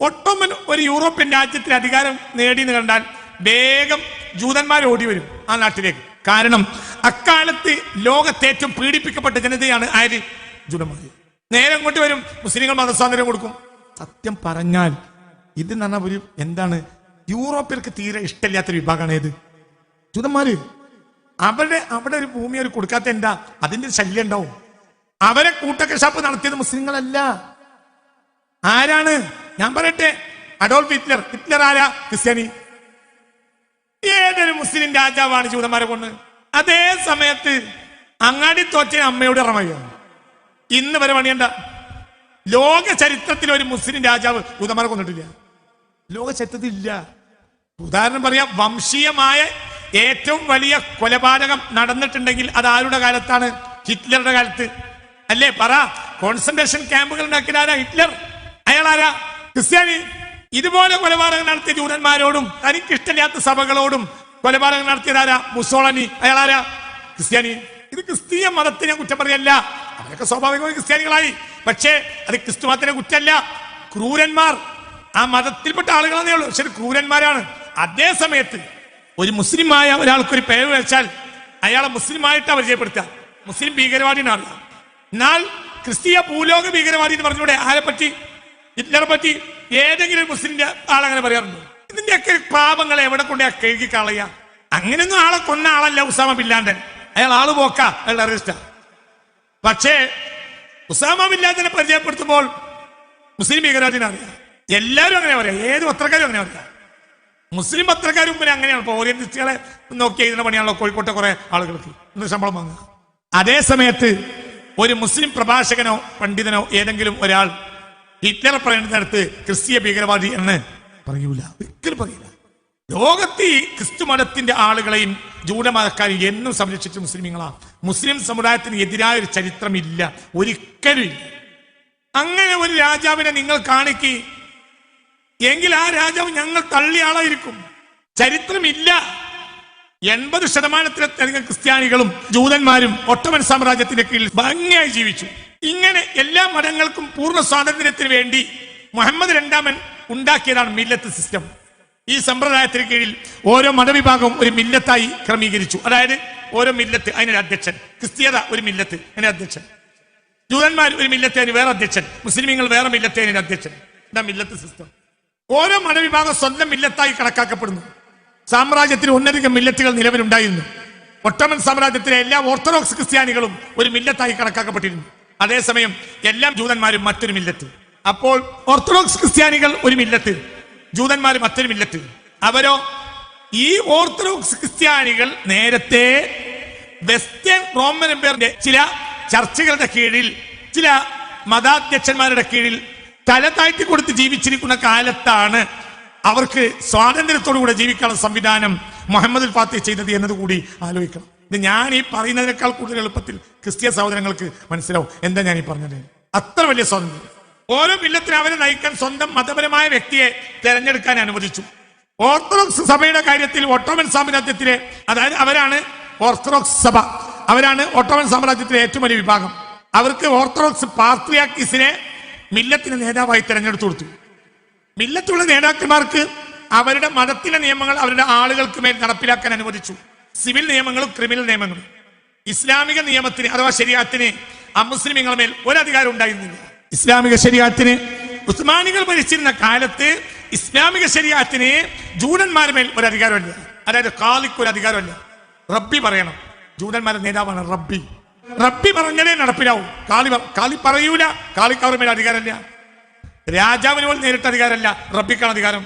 Ottoman ഒരു European രാജ്യത്തിൽ അധികാരം നേടി എന്ന് കണ്ടാൽ വേഗം ജൂതന്മാർ ഓടി വരും ആ നാട്ടിലേക്ക്. കാരണം അക്കാലത്ത് ലോകത്തെ ഏറ്റവും പീഡിപ്പിക്കപ്പെട്ട ജനതയാണ് ആര്? ജൂതന്മാർ നേരെ ഇങ്ങോട്ട് വരും മുസ്ലിങ്ങൾ മതസ്വാതന്ത്ര്യം കൊടുക്കും. സത്യം പറഞ്ഞാൽ ഇത് എന്ന് പറഞ്ഞാൽ ഒരു എന്താണ്? യൂറോപ്യർക്ക് തീരെ ഇഷ്ടമില്ലാത്തൊരു വിഭാഗമാണ് ഏത്? ജൂതന്മാര്. അവരുടെ അവിടെ ഒരു ഭൂമി അവർ കൊടുക്കാത്ത എന്താ? അതിന്റെ ശല്യം ഉണ്ടാവും. അവരെ കൂട്ടക്കശാപ്പ് നടത്തിയത് മുസ്ലിങ്ങളല്ല. ആരാണ്? ഞാൻ പറയട്ടെ. Adolf Hitler. ഹിറ്റ്ലർ ആരാ? ക്രിസ്ത്യാനി. ഏതൊരു മുസ്ലിം രാജാവാണ് ജൂതന്മാരെ കൊണ്ട് അതേ സമയത്ത് അങ്ങാടി തോറ്റ അമ്മയോട് ഇറങ്ങുകയാണ് ഇന്ന് വരെ പണിയണ്ട. ലോക ചരിത്രത്തിൽ ഒരു മുസ്ലിം രാജാവ് ജൂതന്മാരെ കൊന്നിട്ടില്ല. ലോക ചരിത്രത്തിൽ ഇല്ല. ഉദാഹരണം പറയാം. വംശീയമായ ഏറ്റവും വലിയ കൊലപാതകം നടന്നിട്ടുണ്ടെങ്കിൽ അത് ആരുടെ കാലത്താണ്? ഹിറ്റ്ലറുടെ കാലത്ത്. അല്ലേ? പറ. കോൺസെൻട്രേഷൻ ക്യാമ്പുകൾ ഉണ്ടാക്കിയതാരാ? ഹിറ്റ്ലർ. ആരാ? ക്രിസ്ത്യാനി. ഇതുപോലെ കൊലപാതകം നടത്തിയ ജൂതന്മാരോടും തനിക്കിഷ്ടമില്ലാത്ത സഭകളോടും കൊലപാതകം നടത്തിയതാരാ മുസോളനി. അയാളാരാ ക്രിസ്ത്യാനി. ഇത് ക്രിസ്തീയ മതത്തിനെ കുറ്റം പറയല്ല അവരൊക്കെ സ്വാഭാവികമായി ക്രിസ്ത്യാനികളായി. പക്ഷേ അത് ക്രിസ്തു മതത്തിനെ കുറ്റമല്ല. ക്രൂരന്മാർ. ആ മതത്തിൽപ്പെട്ട ആളുകളെന്നേ ഉള്ളൂ. പക്ഷെ ക്രൂരന്മാരാണ്. അതേ സമയത്ത് ഒരു മുസ്ലിമായ ഒരാൾക്ക് ഒരു പേര് വെച്ചാൽ അയാളെ മുസ്ലിമായിട്ടാ പരിചയപ്പെടുത്തുക മുസ്ലിം ഭീകരവാദിനാണ് എന്നാൽ ക്രിസ്തീയ ഭൂലോക ഭീകരവാദി എന്ന് പറഞ്ഞൂടെ ആരെ പറ്റി ഹിറ്റ്ലറെ പറ്റി ഏതെങ്കിലും മുസ്ലിം ആളങ്ങനെ പറയാറുണ്ടോ? ഇതിന്റെയൊക്കെ പാപങ്ങളെ എവിടെ കൊണ്ടേ കഴുകി കളയാ? അങ്ങനെയൊന്നും ആളെ കൊന്ന ആളല്ല ഉസാമ ബില്ലാണ്ടൻ അയാൾ ആൾ പോക്ക അയാൾ അറിയിച്ച പക്ഷേ ഉസാമ ബില്ലാദിനെ പരിചയപ്പെടുത്തുമ്പോൾ മുസ്ലിം ഭീകരവാദിനെ അറിയാം എല്ലാവരും അങ്ങനെ പറയാം ഏത് പത്രക്കാരും അങ്ങനെ പറയാം. മുസ്ലിം പത്രക്കാരും പിന്നെ അങ്ങനെയാണ്. ഇപ്പൊ ഓറിയന്റിസ്റ്റുകളെ നോക്കി ഇതിന്റെ പണിയാണല്ലോ കോഴിക്കോട്ടെ കുറെ ആളുകൾക്ക്. ഇന്ന് ശമ്പളം വാങ്ങുക. അതേ സമയത്ത് ഒരു മുസ്ലിം പ്രഭാഷകനോ പണ്ഡിതനോ ഏതെങ്കിലും ഒരാൾ ഹിറ്റ്ലറെ പറയുന്നിടത്ത് ക്രിസ്തീയ ഭീകരവാദി എന്ന് പറയൂല. ഒരിക്കലും പറയില്ല ലോകത്തെ ക്രിസ്തു മതത്തിന്റെ ആളുകളെയും ജൂതമതക്കാരെയും എന്നും സംരക്ഷിച്ച മുസ്ലിങ്ങളാ മുസ്ലിം സമുദായത്തിന് എതിരായ ഒരു ചരിത്രമില്ല. ഒരിക്കലും ഇല്ല. അങ്ങനെ ഒരു രാജാവിനെ നിങ്ങൾ കാണിക്ക്. എങ്കിൽ ആ രാജാവ് ഞങ്ങൾ തള്ളിയാളായിരിക്കും ചരിത്രമില്ല. എൺപത് ശതമാനത്തിലധികം ക്രിസ്ത്യാനികളും ജൂതന്മാരും ഒട്ടമൻ സാമ്രാജ്യത്തിന്റെ കീഴിൽ ഭംഗിയായി ജീവിച്ചു. ഇങ്ങനെ എല്ലാ മതങ്ങൾക്കും പൂർണ സ്വാതന്ത്ര്യത്തിന് വേണ്ടി മുഹമ്മദ് രണ്ടാമൻ ഉണ്ടാക്കിയതാണ് മില്ലത്ത് സിസ്റ്റം. ഈ സമ്പ്രദായത്തിന് കീഴിൽ ഓരോ മതവിഭാഗവും ഒരു മില്ലത്തായി ക്രമീകരിച്ചു. അതായത് ഓരോ മില്ലത്ത് അതിനൊരു അധ്യക്ഷൻ. ക്രിസ്തീയത ഒരു മില്ലത്ത് അതിന് അധ്യക്ഷൻ. ജൂതന്മാർ ഒരു മില്ലത്തെ അതിന് വേറെ അധ്യക്ഷൻ. മുസ്ലിമീങ്ങൾ വേറെ മില്ലത്തെ അതിന് അധ്യക്ഷൻ. എന്താ മില്ലത്ത് സിസ്റ്റം. ഓരോ മതവിഭാഗം സ്വന്തം മില്ലത്തായി കണക്കാക്കപ്പെടുന്നു. സാമ്രാജ്യത്തിന് ഒന്നധികം മില്ലത്തുകൾ നിലവിലുണ്ടായിരുന്നു. ഒട്ടമൻ സാമ്രാജ്യത്തിലെ എല്ലാ ഓർത്തഡോക്സ് ക്രിസ്ത്യാനികളും ഒരു മില്ലത്തായി കണക്കാക്കപ്പെട്ടിരുന്നു. അതേസമയം എല്ലാം ജൂതന്മാരും മറ്റൊരു മില്ലത്ത്. അപ്പോൾ ഓർത്തഡോക്സ് ക്രിസ്ത്യാനികൾ ഒരു മില്ലത്ത്. ജൂതന്മാർ മറ്റൊരു മില്ലത്ത്. അവരോ ഈ ഓർത്തഡോക്സ് ക്രിസ്ത്യാനികൾ നേരത്തെ വെസ്റ്റേൺ റോമൻ എംപയറിന്റെ ചില ചർച്ചകളുടെ കീഴിൽ ചില മതാധ്യക്ഷന്മാരുടെ കീഴിൽ തല താഴ്ത്തി കൊടുത്ത് ജീവിച്ചിരിക്കുന്ന കാലത്താണ് അവർക്ക് സ്വാതന്ത്ര്യത്തോടുകൂടെ ജീവിക്കാനുള്ള സംവിധാനം മുഹമ്മദ് ഫാത്തി ചെയ്തത് എന്നതുകൂടി ആലോചിക്കണം. ഇത് ഞാൻ ഈ പറയുന്നതിനേക്കാൾ കൂടുതൽ എളുപ്പത്തിൽ ക്രിസ്ത്യ സഹോദരങ്ങൾക്ക് മനസ്സിലാവും. എന്താ ഞാൻ ഈ പറഞ്ഞത്? അത്ര വലിയ സ്വാതന്ത്ര്യം. ഓരോ ബില്ലത്തിന് അവരെ നയിക്കാൻ സ്വന്തം മതപരമായ വ്യക്തിയെ തെരഞ്ഞെടുക്കാൻ അനുവദിച്ചു. ഓർത്തഡോക്സ് സഭയുടെ കാര്യത്തിൽ ഓട്ടോമൻ സാമ്രാജ്യത്തിലെ അതായത് അവരാണ് ഓർത്തഡോക്സ് സഭ. അവരാണ് ഓട്ടോമൻ സാമ്രാജ്യത്തിലെ ഏറ്റവും വലിയ വിഭാഗം. അവർക്ക് ഓർത്തഡോക്സ് പാത്രിയാക്കിസിനെ മില്ലത്തിന് നേതാവായി തെരഞ്ഞെടുത്തു കൊടുത്തു. മില്ലത്തുള്ള നേതാക്കന്മാർക്ക് അവരുടെ മതത്തിലെ നിയമങ്ങൾ അവരുടെ ആളുകൾക്ക് മേൽ നടപ്പിലാക്കാൻ അനുവദിച്ചു. സിവിൽ നിയമങ്ങളും ക്രിമിനൽ നിയമങ്ങളും. ഇസ്ലാമിക നിയമത്തിന് അഥവാ ശരിയാത്തിന് അമുസ്ലിമിങ്ങളുടെ മേൽ ഒരധികാരം ഉണ്ടായിരുന്നില്ല. ഇസ്ലാമിക ശരിയാത്തിന് ഉസ്മാനികൾ ഭരിച്ചിരുന്ന കാലത്ത് ഇസ്ലാമിക ശരിയാത്തിന് ജൂതന്മാരുടെ മേൽ ഒരു അധികാരമില്ല അതായത് കാലിക്ക് ഒരു അധികാരമില്ല റബ്ബി പറയണം. ജൂതന്മാരുടെ നേതാവാണ് റബ്ബി. റബ്ബി പറഞ്ഞതേ നടപ്പിലാവും. കാളി കാളി പറയൂല. കാളിക്ക് അവരുടെ മേൽ അധികാരമില്ല. രാജാവിന് പോലും നേരിട്ട് അധികാരമല്ല. റബ്ബിക്കാണ് അധികാരം.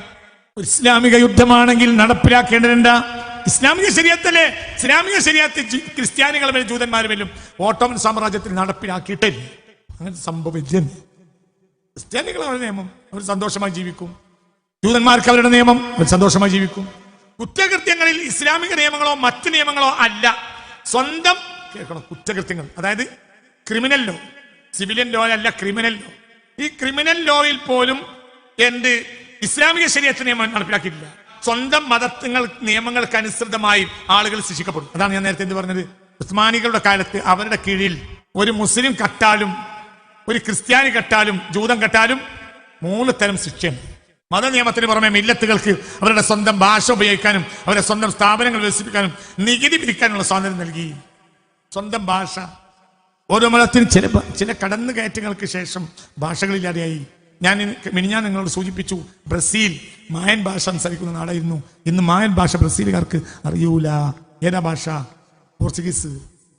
ഇസ്ലാമിക യുദ്ധമാണെങ്കിൽ നടപ്പിലാക്കേണ്ടതുണ്ട് ഇസ്ലാമിക ശരീരത്തിലെ ഇസ്ലാമിക ശരീരത്തിൽ ക്രിസ്ത്യാനികൾ വരും ജൂതന്മാർ വരും ഓട്ടോമൻ സാമ്രാജ്യത്തിൽ നടപ്പിലാക്കിയിട്ടില്ല അങ്ങനെ സംഭവം ക്രിസ്ത്യാനികൾ അവരുടെ നിയമം അവർ സന്തോഷമായി ജീവിക്കും. ജൂതന്മാർക്ക് അവരുടെ നിയമം അവർ സന്തോഷമായി ജീവിക്കും. കുറ്റകൃത്യങ്ങളിൽ ഇസ്ലാമിക നിയമങ്ങളോ മറ്റു നിയമങ്ങളോ അല്ല. സ്വന്തം കേൾക്കണം കുറ്റകൃത്യങ്ങൾ. അതായത് ക്രിമിനൽ ലോ. സിവിലിയൻ ലോ അല്ല ക്രിമിനൽ ലോ. ഈ ക്രിമിനൽ ലോയിൽ പോലും എന്ത്? ഇസ്ലാമിക ശരീരത്തിന് നിയമം നടപ്പിലാക്കിയിട്ടില്ല. സ്വന്തം മതങ്ങൾ നിയമങ്ങൾക്ക് അനുസൃതമായി ആളുകൾ ശിക്ഷിക്കപ്പെടും. അതാണ് ഞാൻ നേരത്തെ എന്ത് പറഞ്ഞത്? ഉസ്മാനികളുടെ കാലത്ത് അവരുടെ കീഴിൽ ഒരു മുസ്ലിം കട്ടാലും ഒരു ക്രിസ്ത്യാനി കട്ടാലും ജൂതം കട്ടാലും മൂന്ന് തരം ശിക്ഷയാണ്. മതനിയമത്തിന് പുറമെ മില്ലത്തുകൾക്ക് അവരുടെ സ്വന്തം ഭാഷ ഉപയോഗിക്കാനും അവരുടെ സ്വന്തം സ്ഥാപനങ്ങൾ വികസിപ്പിക്കാനും നികുതി പിരിക്കാനുള്ള സ്വാതന്ത്ര്യം നൽകി. സ്വന്തം ഭാഷ. ഓരോ മതത്തിനും ചില ചില കടന്നുകയറ്റങ്ങൾക്ക് ശേഷം ഭാഷകളില്ലാതെയായി. ഞാൻ മിനിഞ്ഞാൻ നിങ്ങളോട് സൂചിപ്പിച്ചു ബ്രസീൽ മായൻ ഭാഷ സംസാരിക്കുന്ന നാടായിരുന്നു. ഇന്ന് മായൻ ഭാഷ ബ്രസീലുകാർക്ക് അറിയൂല. ഏതാ ഭാഷ? പോർച്ചുഗീസ്.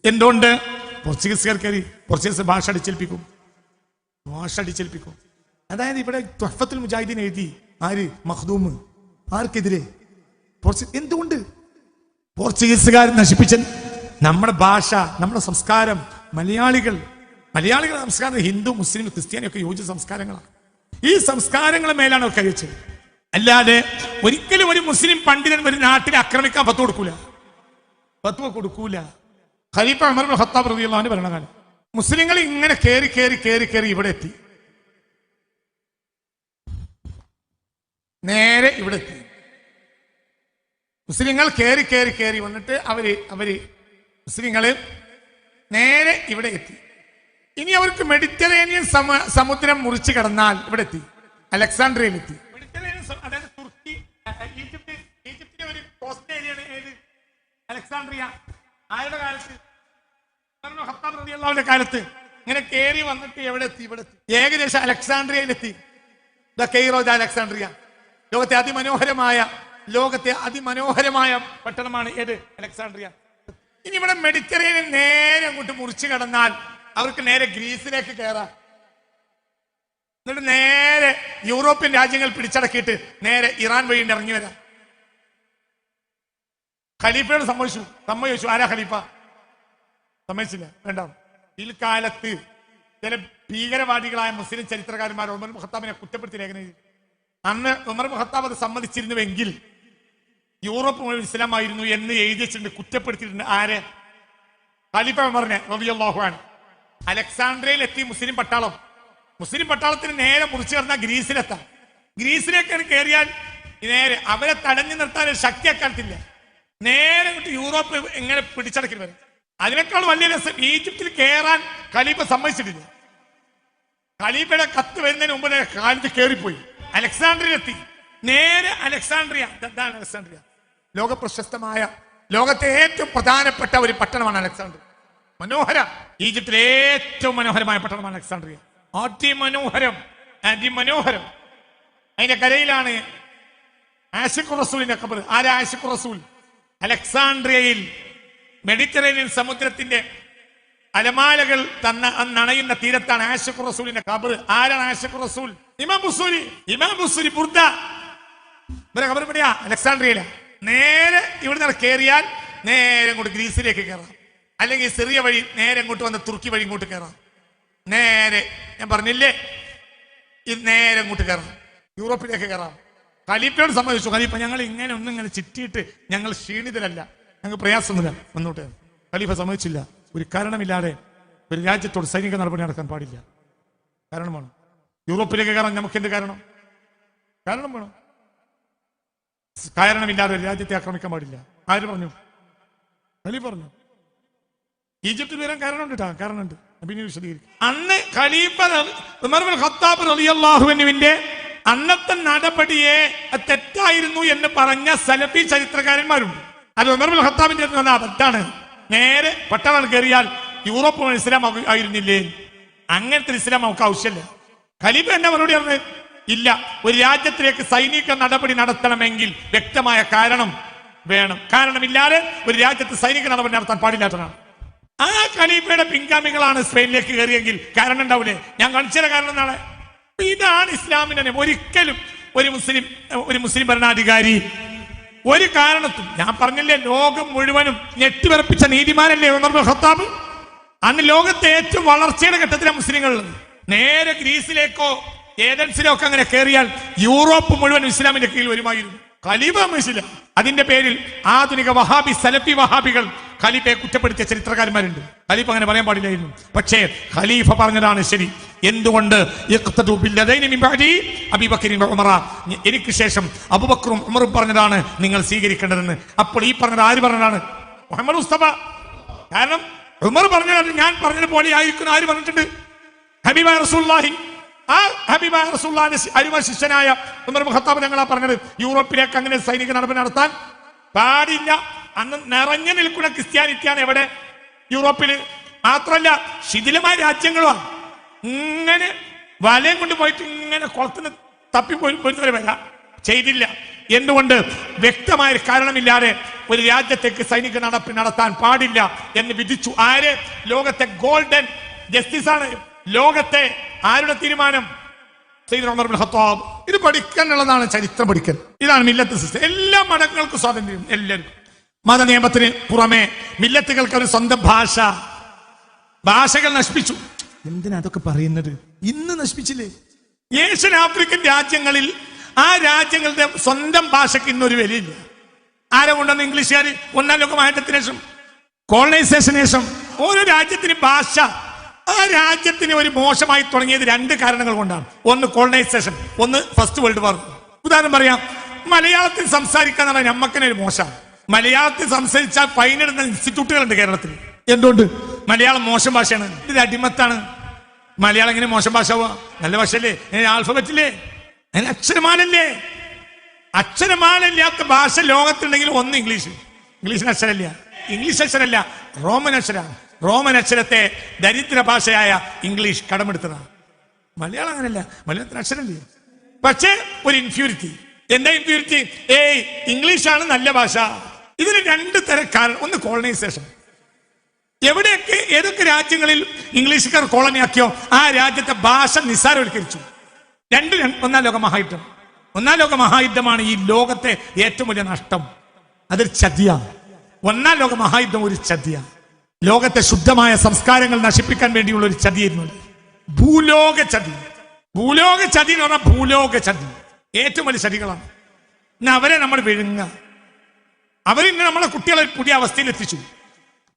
എന്തുകൊണ്ട്? പോർച്ചുഗീസുകാർക്ക് പോർച്ചുഗീസ് ഭാഷ അടിച്ചേൽപ്പിക്കും. ഭാഷ അടിച്ചേൽപ്പിക്കും. അതായത് ഇവിടെ ത്വഫത്തുൽ മുജാഹിദീൻ എഴുതി. ആര്? മഖ്ദൂം. ആർക്കെതിരെ? പോർച്ചുഗീസ് എന്തുകൊണ്ട്? പോർച്ചുഗീസുകാർ നശിപ്പിച്ച നമ്മുടെ ഭാഷ നമ്മുടെ സംസ്കാരം മലയാളികൾ. മലയാളികളുടെ സംസ്കാരം ഹിന്ദു മുസ്ലിം ക്രിസ്ത്യാനിയൊക്കെ യോജിച്ച സംസ്കാരങ്ങളാണ്. ഈ സംസ്കാരങ്ങളെ മേലാണ് അവർ കഴിച്ചത്. അല്ലാതെ ഒരിക്കലും ഒരു മുസ്ലിം പണ്ഡിതൻ ഒരു നാട്ടിനെ ആക്രമിക്കാൻ പത്ത് കൊടുക്കൂല. പത്ത് കൊടുക്കൂല. ഖലീഫ അമർ ഹത്താബ് അൻഹു ഭരണകാലം മുസ്ലിങ്ങൾ ഇങ്ങനെ കയറി കയറി കയറി കയറി ഇവിടെ എത്തി. നേരെ ഇവിടെ എത്തി. മുസ്ലിങ്ങൾ കയറി കയറി കയറി വന്നിട്ട് അവർ അവർ മുസ്ലിങ്ങൾ നേരെ ഇവിടെ എത്തി. ഇനി അവർക്ക് മെഡിറ്ററേനിയൻ സമ- സമുദ്രം മുറിച്ചു കടന്നാൽ ഇവിടെ എത്തി അലക്സാണ്ട്രിയയിൽ എത്തി മെഡിറ്ററേനിയൻ അതായത് തുർക്കി ഈജിപ്ത് ഈജിപ്തിന്റെ ഒരു കോസ്റ്റ് ഏരിയയാണ് ഏത്? അലക്സാണ്ട്രിയ. ആരുടെ കാലത്ത്? ഇബ്നുൽ ഖത്താബ് കാലത്ത്. ഇങ്ങനെ കയറി വന്നിട്ട് എവിടെ എത്തി ഇവിടെ എത്തി ഏകദേശം അലക്സാണ്ട്രിയയിലെത്തി. The Cairo the Alexandria. ലോകത്തെ അതിമനോഹരമായ ലോകത്തെ അതിമനോഹരമായ പട്ടണമാണ് ഏത്? അലക്സാണ്ട്രിയ. ഇനി ഇവിടെ മെഡിറ്ററേനിയൻ നേരെ അങ്ങോട്ട് മുറിച്ചു കടന്നാൽ അവർക്ക് നേരെ ഗ്രീസിലേക്ക് കയറാം എന്നിട്ട് നേരെ യൂറോപ്യൻ രാജ്യങ്ങൾ പിടിച്ചടക്കിയിട്ട് നേരെ ഇറാൻ വഴി ഇറങ്ങി വരാം. ഖലീഫയോട് സമ്മതിച്ചു. സമ്മതിച്ചു. ആരാ ഖലീഫ? സമ്മതിച്ചില്ല. വേണ്ട. പിൽക്കാലത്ത് ചില ഭീകരവാദികളായ മുസ്ലിം ചരിത്രകാരന്മാർ ഉമർ മുഹത്താബിനെ കുറ്റപ്പെടുത്തി ലേഖനം അന്ന് ഉമർ മുഹത്താബ് അത് സമ്മതിച്ചിരുന്നുവെങ്കിൽ യൂറോപ്പ് മുഴുവൻ ഇസ്ലാമായിരുന്നു എന്ന് എഴുതിയിട്ടുണ്ട് കുറ്റപ്പെടുത്തിയിട്ടുണ്ട് ആരെ? ഖലീഫ ഉമറിനെ റബിയുള്ളാഹു അലക്സാണ്ട്രയിൽ എത്തി മുസ്ലിം പട്ടാളം. മുസ്ലിം പട്ടാളത്തിന് നേരെ മുറിച്ചു കടന്നാൽ ഗ്രീസിലെത്താം. ഗ്രീസിലേക്ക് കയറിയാൽ നേരെ അവരെ തടഞ്ഞു നിർത്താൻ ഒരു ശക്തി അക്കാലത്തില്ല നേരെ യൂറോപ്പ് എങ്ങനെ പിടിച്ചടക്കി വരും? അതിനേക്കാൾ വലിയ രസം ഈജിപ്തിൽ കയറാൻ ഖലീഫ സമ്മതിച്ചിട്ടില്ല. ഖലീഫയുടെ കത്ത് വരുന്നതിന് മുമ്പ് കാലത്ത് കയറിപ്പോയി അലക്സാണ്ട്രിയിലെത്തി. നേരെ അലക്സാണ്ട്രിയ. അലക്സാണ്ട്രിയ. ലോക പ്രശസ്തമായ ലോകത്തെ ഏറ്റവും പ്രധാനപ്പെട്ട ഒരു പട്ടണമാണ് അലക്സാണ്ട്രിയ. മനോഹര. ഈജിപ്തിലെ ഏറ്റവും മനോഹരമായ പട്ടണമാണ് അലക്സാണ്ട്രിയ. അതിമനോഹരം അതിമനോഹരം. അതിന്റെ കരയിലാണ് ആഷിഖ് റസൂലിന്റെ ഖബർ. ആരാ ആഷിഖ് റസൂൽ അലക്സാണ്ട്രിയയിൽ മെഡിറ്ററേനിയൻ സമുദ്രത്തിന്റെ അലമാലകൾ തന്ന നണയുന്ന തീരത്താണ് ആഷിഖ് റസൂലിന്റെ ഖബർ. ആരാണ് ആഷിഖ് റസൂൽ ഇമാം ബുസൂരി ഇമാം ബുസൂരി ബുർദ. ഇവരെ ഖബർ എവിടെയാ? അലക്സാണ്ട്രിയല നേരെ ഇവിടുന്ന് കയറിയാൽ നേരെ കൂടി ഗ്രീസിലേക്ക് കയറാം അല്ലെങ്കിൽ സിറിയ വഴി നേരെ ഇങ്ങോട്ട് വന്ന് തുർക്കി വഴി ഇങ്ങോട്ട് കയറാം നേരെ. ഞാൻ പറഞ്ഞില്ലേ? ഇത് നേരെ ഇങ്ങോട്ട് കയറാം യൂറോപ്പിലേക്ക് കയറാം ഖലീഫയോട് സമ്മതിച്ചു. ഖലീഫ ഞങ്ങൾ ഇങ്ങനെ ഒന്നും ഇങ്ങനെ ചിറ്റിയിട്ട് ഞങ്ങൾ ക്ഷീണിതരല്ല. ഞങ്ങൾക്ക് പ്രയാസമൊന്നുമില്ല വന്നോട്ടെ ഖലീഫ സമ്മതിച്ചില്ല. ഒരു കാരണമില്ലാതെ ഒരു രാജ്യത്തോട് സൈനിക നടപടി നടക്കാൻ പാടില്ല. കാരണമാണ് യൂറോപ്പിലേക്ക് കയറാൻ നമുക്ക് എന്ത് കാരണം? കാരണം വേണം. കാരണമില്ലാതെ ഒരു രാജ്യത്തെ ആക്രമിക്കാൻ പാടില്ല. ആര് പറഞ്ഞു? ഖലീഫ പറഞ്ഞു. ഈജിപ്തിൽ വരാൻ കാരണമുണ്ട് കേട്ടോ കാരണമുണ്ട്. പിന്നെ വിശദീകരിക്കും. അന്ന് ഖലീഫ റ- ഉമർ ഖത്താബ് റളിയല്ലാഹുവിന്റെ അന്നത്തെ നടപടിയെ തെറ്റായിരുന്നു എന്ന് പറഞ്ഞ സലഫി ചരിത്രകാരന്മാരുണ്ട്. അത് ഉമർബുൽ ഖത്താബിന്റെ അടുത്ത് നേരെ പട്ടണം കയറിയാൽ യൂറോപ്പ് ഇസ്ലാം ആയിരുന്നില്ലേ? അങ്ങനത്തെ ഇസ്ലാം നമുക്ക് ആവശ്യമില്ല. ഖലീഫ് എന്നെ മറുപടി പറഞ്ഞത് ഇല്ല ഒരു രാജ്യത്തിലേക്ക് സൈനിക നടപടി നടത്തണമെങ്കിൽ വ്യക്തമായ കാരണം വേണം. കാരണമില്ലാതെ ഒരു രാജ്യത്ത് സൈനിക നടപടി നടത്താൻ പാടില്ലാത്തതാണ്. ആ ഖലീഫയുടെ പിൻഗാമികളാണ് സ്പെയിനിലേക്ക് കയറിയെങ്കിൽ കാരണം ഉണ്ടാവില്ലേ ഞാൻ കാണിച്ചില്ല കാരണം നാളെ ഇതാണ് ഇസ്ലാമിന്റെ ഒരിക്കലും ഒരു മുസ്ലിം ഒരു മുസ്ലിം ഭരണാധികാരി ഒരു കാരണത്തും ഞാൻ പറഞ്ഞില്ലേ ലോകം മുഴുവനും ഞെട്ടിവിറപ്പിച്ച നീതിമാനല്ലേ ഉണർന്ന ഖത്താബ്? അന്ന് ലോകത്തെ ഏറ്റവും വളർച്ചയുടെ ഘട്ടത്തിലാണ് മുസ്ലിങ്ങളുള്ളത് നേരെ ഗ്രീസിലേക്കോ ഏതൻസിലോ ഒക്കെ അങ്ങനെ കയറിയാൽ യൂറോപ്പ് മുഴുവൻ ഇസ്ലാമിന്റെ കീഴിൽ വരുമായിരുന്നു ഖലീഫ മുസ്ലിം. അതിന്റെ പേരിൽ ആധുനിക വഹാബി സലഫി വഹാബികൾ ഖലീഫയെ കുറ്റപ്പെടുത്തിയ ചരിത്രകാരന്മാരുണ്ട്. ഖലീഫ അങ്ങനെ പറയാൻ പാടില്ലായിരുന്നു. പക്ഷേ ഖലീഫ പറഞ്ഞതാണ് ശരി. എന്തുകൊണ്ട്? എനിക്ക് ശേഷം അബൂബക്കറും ഉമറും പറഞ്ഞതാണ് നിങ്ങൾ സ്വീകരിക്കേണ്ടതെന്ന്. അപ്പോൾ ഈ പറഞ്ഞത് ആര് പറഞ്ഞതാണ്? മുഹമ്മദ് മുസ്തഫ. കാരണം ഉമർ പറഞ്ഞത് ഞാൻ പറഞ്ഞത് പോലെ ആയിരിക്കും ആര് പറഞ്ഞിട്ടുണ്ട്? ഹബീബ ആ ഹബീബ റസൂള്ളാന്റെ അരിമ ശിഷ്യനായ ഉമർ മുഖത്താബ് ഞങ്ങളാ പറഞ്ഞത്. യൂറോപ്പിലേക്ക് അങ്ങനെ സൈനിക നടപടി നടത്താൻ പാടില്ല. അന്ന് നിറഞ്ഞു നിൽക്കുന്ന ക്രിസ്ത്യാനിറ്റിയാണ് എവിടെ യൂറോപ്പിൽ. മാത്രല്ല ശിഥിലമായ രാജ്യങ്ങളുമാണ് ഇങ്ങനെ വലയം കൊണ്ട് പോയിട്ട് ഇങ്ങനെ കുളത്തിന് തപ്പി പോയി വരാം. ചെയ്തില്ല. എന്തുകൊണ്ട്? വ്യക്തമായ കാരണമില്ലാതെ ഒരു രാജ്യത്തേക്ക് സൈനിക നടപ്പ് നടത്താൻ പാടില്ല എന്ന് വിധിച്ചു. ആര്? ലോകത്തെ ഗോൾഡൻ ജസ്റ്റിസ് ആണ്. ലോകത്തെ ആരുടെ തീരുമാനം? ഇത് പഠിക്കാനുള്ളതാണ് ചരിത്രം പഠിക്കൽ. ഇതാണ് മില്ലത്ത് സിസ്റ്റം. എല്ലാ മതങ്ങൾക്കും സ്വാതന്ത്ര്യം എല്ലാവർക്കും. മത നിയമത്തിന് പുറമെ മില്ലത്തുകൾക്ക് ഒരു സ്വന്തം ഭാഷ. ഭാഷകൾ നശിപ്പിച്ചു. എന്തിനാ അതൊക്കെ പറയുന്നത്? ഇന്ന് നശിപ്പിച്ചില്ലേ? ഏഷ്യൻ ആഫ്രിക്കൻ രാജ്യങ്ങളിൽ ആ രാജ്യങ്ങളുടെ സ്വന്തം ഭാഷയ്ക്ക് ഇന്നൊരു വിലയില്ല. ആരെ കൊണ്ടുവന്ന് ഇംഗ്ലീഷുകാർ ഒന്നാം ലോക മഹായുദ്ധത്തിന് ശേഷം? കോളനൈസേഷന് ശേഷം ഓരോ രാജ്യത്തിന് ഭാഷ. ആ രാജ്യത്തിന് ഒരു മോശമായി തുടങ്ങിയത് രണ്ട് കാരണങ്ങൾ കൊണ്ടാണ്. ഒന്ന് കോളനൈസേഷൻ ഒന്ന് ഫസ്റ്റ് വേൾഡ് വാർ. ഉദാഹരണം പറയാം. മലയാളത്തിൽ സംസാരിക്കാന്ന് പറഞ്ഞാൽ നമ്മക്കിനൊരു മോശമാണ്. മലയാളത്തിൽ സംസാരിച്ചാൽ ഫൈനിടുന്ന ഇൻസ്റ്റിറ്റ്യൂട്ടുകളുണ്ട് കേരളത്തിൽ. എന്തുകൊണ്ട്? മലയാളം മോശം ഭാഷയാണ്. ഇത് അടിമത്താണ്. മലയാളം എങ്ങനെ മോശം ഭാഷ ആവുക? നല്ല ഭാഷയല്ലേ? ആൽഫബറ്റില്ലേ? അതിന് അക്ഷരമാലല്ലേ അക്ഷരമാലില്ലാത്ത ഭാഷ ലോകത്തുണ്ടെങ്കിൽ ഒന്ന് ഇംഗ്ലീഷ്. ഇംഗ്ലീഷിന് അക്ഷരമില്ല. ഇംഗ്ലീഷ് അക്ഷരമല്ല റോമൻ അക്ഷരമാണ് റോമൻ അക്ഷരത്തെ ദരിദ്ര ഭാഷയായ ഇംഗ്ലീഷ് കടമെടുത്തതാണ് മലയാളം അങ്ങനല്ല മലയാളത്തിന് അക്ഷരമില്ല. പക്ഷേ ഒരു ഇൻഫ്യൂരിറ്റി എന്താ ഇൻഫ്യൂരിറ്റി ഏയ് ഇംഗ്ലീഷാണ് നല്ല ഭാഷ. ഇതിന് രണ്ട് തരക്കാർ ഒന്ന് കോളനൈസേഷൻ എവിടെയൊക്കെ ഏതൊക്കെ രാജ്യങ്ങളിൽ ഇംഗ്ലീഷുകാർ കോളനിയാക്കിയോ ആ രാജ്യത്തെ ഭാഷ നിസ്സാരവൽക്കരിച്ചു. രണ്ട് ഒന്നാം ലോക മഹായുദ്ധം. ഒന്നാം ലോക മഹായുദ്ധമാണ് ഈ ലോകത്തെ ഏറ്റവും വലിയ നഷ്ടം. അതൊരു ചതിയാണ്. ഒന്നാം ലോക മഹായുദ്ധം ഒരു ചതിയാണ്. ലോകത്തെ ശുദ്ധമായ സംസ്കാരങ്ങൾ നശിപ്പിക്കാൻ വേണ്ടിയുള്ള ഒരു ചതിയായിരുന്നു. ഭൂലോക ചതി. ഭൂലോക ചതി എന്ന് പറഞ്ഞാൽ ഭൂലോക ചതി. ഏറ്റവും വലിയ ചതികളാണ്. അവരെ നമ്മൾ വിഴുങ്ങുക. അവരിന്ന് നമ്മളെ കുട്ടികളെ പുതിയ അവസ്ഥയിൽ എത്തിച്ചു.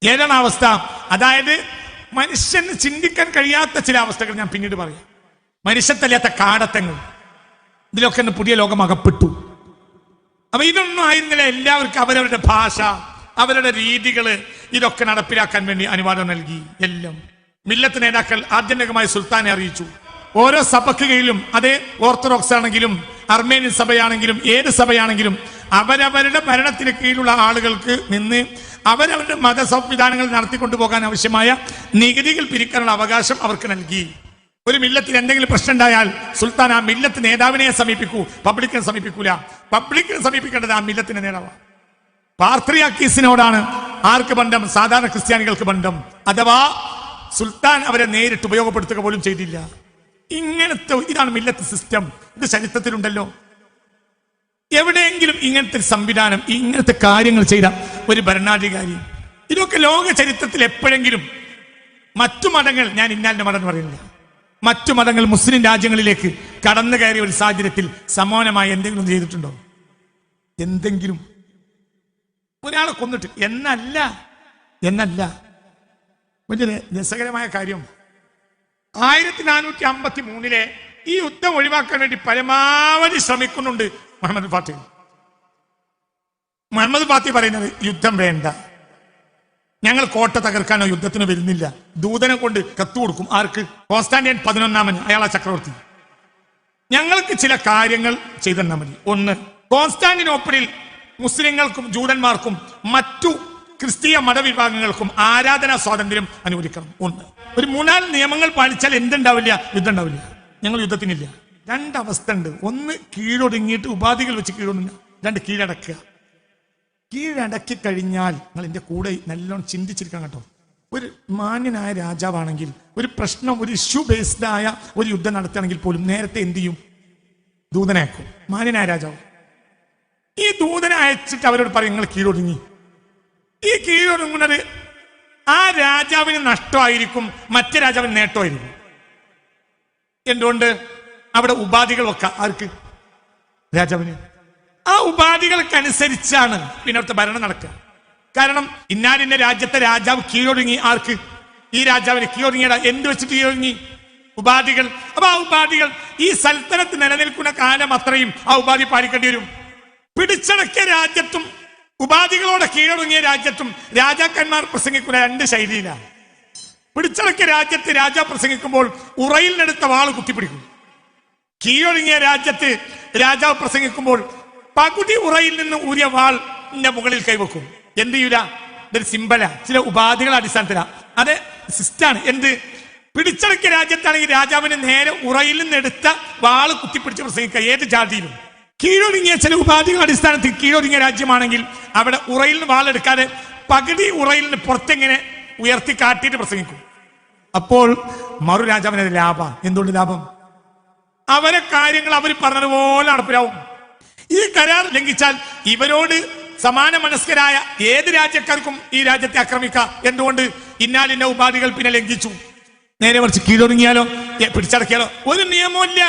ഏതാണ് അവസ്ഥ? അതായത് മനുഷ്യന് ചിന്തിക്കാൻ കഴിയാത്ത ചില അവസ്ഥകൾ ഞാൻ പിന്നീട് പറയാം. മനുഷ്യത്തല്ലാത്ത കാടത്തങ്ങൾ. ഇതിലൊക്കെ ഇന്ന് പുതിയ ലോകം അകപ്പെട്ടു അപ്പൊ ഇതൊന്നും ആയിരുന്നില്ല എല്ലാവർക്കും അവരവരുടെ ഭാഷ അവരുടെ രീതികൾ ഇതൊക്കെ നടപ്പിലാക്കാൻ വേണ്ടി അനുവാദം നൽകി എല്ലാം. മില്ലത്ത് നേതാക്കൾ ആദ്യന്തകമായി സുൽത്താനെ അറിയിച്ചു. ഓരോ സഭക്കുകയിലും അതേ ഓർത്തഡോക്സ് ആണെങ്കിലും അർമേനിയൻ സഭയാണെങ്കിലും ഏത് സഭയാണെങ്കിലും അവരവരുടെ ഭരണത്തിന് കീഴിലുള്ള ആളുകൾക്ക് നിന്ന് അവരവരുടെ മത സംവിധാനങ്ങൾ നടത്തിക്കൊണ്ടു പോകാൻ ആവശ്യമായ നികുതികൾ പിരിക്കാനുള്ള അവകാശം അവർക്ക് നൽകി. ഒരു മില്ലത്തിൽ എന്തെങ്കിലും പ്രശ്നം ഉണ്ടായാൽ സുൽത്താൻ ആ മില്ലത്ത് നേതാവിനെ സമീപിക്കൂ. പബ്ലിക്കിനെ സമീപിക്കൂല. പബ്ലിക്കിനെ സമീപിക്കേണ്ടത് ആ മില്ലത്തിന്റെ നേതാവാണ് പാർത്രിയാക്കീസിനോടാണ് ആർക്ക് ബന്ധം? സാധാരണ ക്രിസ്ത്യാനികൾക്ക് ബന്ധം. അഥവാ സുൽത്താൻ അവരെ നേരിട്ട് ഉപയോഗപ്പെടുത്തുക പോലും ചെയ്തില്ല. ഇങ്ങനത്തെ ഇതാണ് മില്ലത്ത് സിസ്റ്റം. ഇത് ചരിത്രത്തിലുണ്ടല്ലോ. എവിടെയെങ്കിലും ഇങ്ങനത്തെ സംവിധാനം ഇങ്ങനത്തെ കാര്യങ്ങൾ ചെയ്ത ഒരു ഭരണാധികാരി. ഇതൊക്കെ ലോക ചരിത്രത്തിൽ എപ്പോഴെങ്കിലും മറ്റു മതങ്ങൾ ഞാൻ ഇന്നാലിന്റെ മതം പറയുന്നില്ല. മറ്റു മതങ്ങൾ മുസ്ലിം രാജ്യങ്ങളിലേക്ക് കടന്നു കയറിയ ഒരു സാഹചര്യത്തിൽ സമാനമായി എന്തെങ്കിലും ചെയ്തിട്ടുണ്ടോ? എന്തെങ്കിലും. ഒരാളെ കൊന്നിട്ട് എന്നല്ല എന്നല്ല. രസകരമായ കാര്യം. ആയിരത്തി നാനൂറ്റി അമ്പത്തി മൂന്നിലെ ഈ യുദ്ധം ഒഴിവാക്കാൻ വേണ്ടി പരമാവധി ശ്രമിക്കുന്നുണ്ട് മുഹമ്മദ് ഫാത്തി. മുഹമ്മദ് ഫാത്തി പറയുന്നത് യുദ്ധം വേണ്ട. ഞങ്ങൾ കോട്ട തകർക്കാനോ യുദ്ധത്തിന് വരുന്നില്ല. ദൂതനെ കൊണ്ട് കത്തു കൊടുക്കും. ആർക്ക്? കോൺസ്റ്റാന്റിയൻ പതിനൊന്നാമന്. അയാളാ ചക്രവർത്തി. ഞങ്ങൾക്ക് ചില കാര്യങ്ങൾ ചെയ്തെന്നാൽ മതി. ഒന്ന് കോൺസ്റ്റാന്റിനോപ്പിളിൽ മുസ്ലിങ്ങൾക്കും ജൂതന്മാർക്കും മറ്റു ക്രിസ്തീയ മതവിഭാഗങ്ങൾക്കും ആരാധനാ സ്വാതന്ത്ര്യം അനുവദിക്കണം. ഒന്ന് ഒരു മൂന്നാൽ നിയമങ്ങൾ പാലിച്ചാൽ എന്തുണ്ടാവില്ല? യുദ്ധം ഉണ്ടാവില്ല. ഞങ്ങൾ യുദ്ധത്തിനില്ല. രണ്ടവസ്ഥ ഉണ്ട്. ഒന്ന് കീഴൊടുങ്ങിയിട്ട് ഉപാധികൾ വെച്ച് കീഴൊടുങ്ങുക. രണ്ട് കീഴടക്കുക. കീഴടക്കി കഴിഞ്ഞാൽ നിങ്ങൾ എന്റെ കൂടെ നല്ലോണം ചിന്തിച്ചിരിക്കണം കേട്ടോ. ഒരു മാന്യനായ രാജാവാണെങ്കിൽ ഒരു പ്രശ്നം ഒരു ഇഷ്യൂ ബേസ്ഡ് ആയ ഒരു യുദ്ധം നടത്തുകയാണെങ്കിൽ പോലും നേരത്തെ എന്ത് ചെയ്യും? ദൂതനയക്കും. മാന്യനായ രാജാവ്. ഈ ദൂതനെ അയച്ചിട്ട് അവരോട് പറയും നിങ്ങൾ കീഴൊടുങ്ങി. ഈ കീഴൊടുങ്ങുന്നത് ആ രാജാവിന് നഷ്ടമായിരിക്കും മറ്റേ രാജാവിന് നേട്ടമായിരിക്കും. എന്തുകൊണ്ട്? അവിടെ ഉപാധികൾ വെക്കാം. ആർക്ക്? രാജാവിന്. ആ ഉപാധികൾക്കനുസരിച്ചാണ് പിന്നെ അവിടുത്തെ ഭരണം നടക്കുക. കാരണം ഇന്നാലിന്ന രാജ്യത്തെ രാജാവ് കീഴൊടുങ്ങി ആർക്ക്? ഈ രാജാവിന് കീഴൊടുങ്ങിയടാ എന്ത് വെച്ചിട്ട് കീഴൊടുങ്ങി ഉപാധികൾ. അപ്പൊ ആ ഉപാധികൾ ഈ സൽത്തനത്ത് നിലനിൽക്കുന്ന കാലം അത്രയും ആ ഉപാധി പാലിക്കേണ്ടി വരും. പിടിച്ചടക്കിയ രാജ്യത്തും ഉപാധികളോടെ കീഴടങ്ങിയ രാജ്യത്തും രാജാക്കന്മാർ പ്രസംഗിക്കുന്ന രണ്ട് ശൈലിയിലാണ്. പിടിച്ചടക്കിയ രാജ്യത്ത് രാജാ പ്രസംഗിക്കുമ്പോൾ ഉറയിലെടുത്ത വാൾ കുത്തിപ്പിടിക്കും. കീഴൊഴുങ്ങിയ രാജ്യത്ത് രാജാവ് പ്രസംഗിക്കുമ്പോൾ പകുതി ഉറയിൽ നിന്ന് ഊരിയ വാളിന്റെ മുകളിൽ കൈവെക്കും. എന്ത് ചെയ്യൂല? ഇതൊരു സിമ്പല ചില ഉപാധികളുടെ അടിസ്ഥാനത്തിലാ. അത് സിസ്റ്റാണ് എന്ത്? പിടിച്ചടക്കിയ രാജ്യത്താണെങ്കിൽ രാജാവിന് നേരെ ഉറയിൽ നിന്ന് എടുത്ത വാൾ കുത്തിപ്പിടിച്ച് പ്രസംഗിക്കുക. ഏത് ജാതിയിലും. കീഴൊടുങ്ങിയ ചില ഉപാധികളുടെ അടിസ്ഥാനത്തിൽ കീഴൊടുങ്ങിയ രാജ്യമാണെങ്കിൽ അവിടെ ഉറയിൽ നിന്ന് വാളെടുക്കാതെ പകുതി ഉറയിൽ നിന്ന് പുറത്തെങ്ങനെ ഉയർത്തി കാട്ടിയിട്ട് പ്രസംഗിക്കും. അപ്പോൾ മറു രാജാവിന് ലാഭം. എന്തുകൊണ്ട് ലാഭം? അവരെ കാര്യങ്ങൾ അവർ പറഞ്ഞതുപോലെ നടപ്പിലാവും. ഈ കരാർ ലംഘിച്ചാൽ ഇവരോട് സമാന മനസ്കരായ ഏത് രാജ്യക്കാർക്കും ഈ രാജ്യത്തെ ആക്രമിക്കാം എന്തുകൊണ്ട്? ഇന്നാലിന്ന ഉപാധികൾ പിന്നെ ലംഘിച്ചു. നേരെ മറിച്ച് കീഴൊടുങ്ങിയാലോ പിടിച്ചടക്കിയാലോ? ഒരു നിയമമില്ല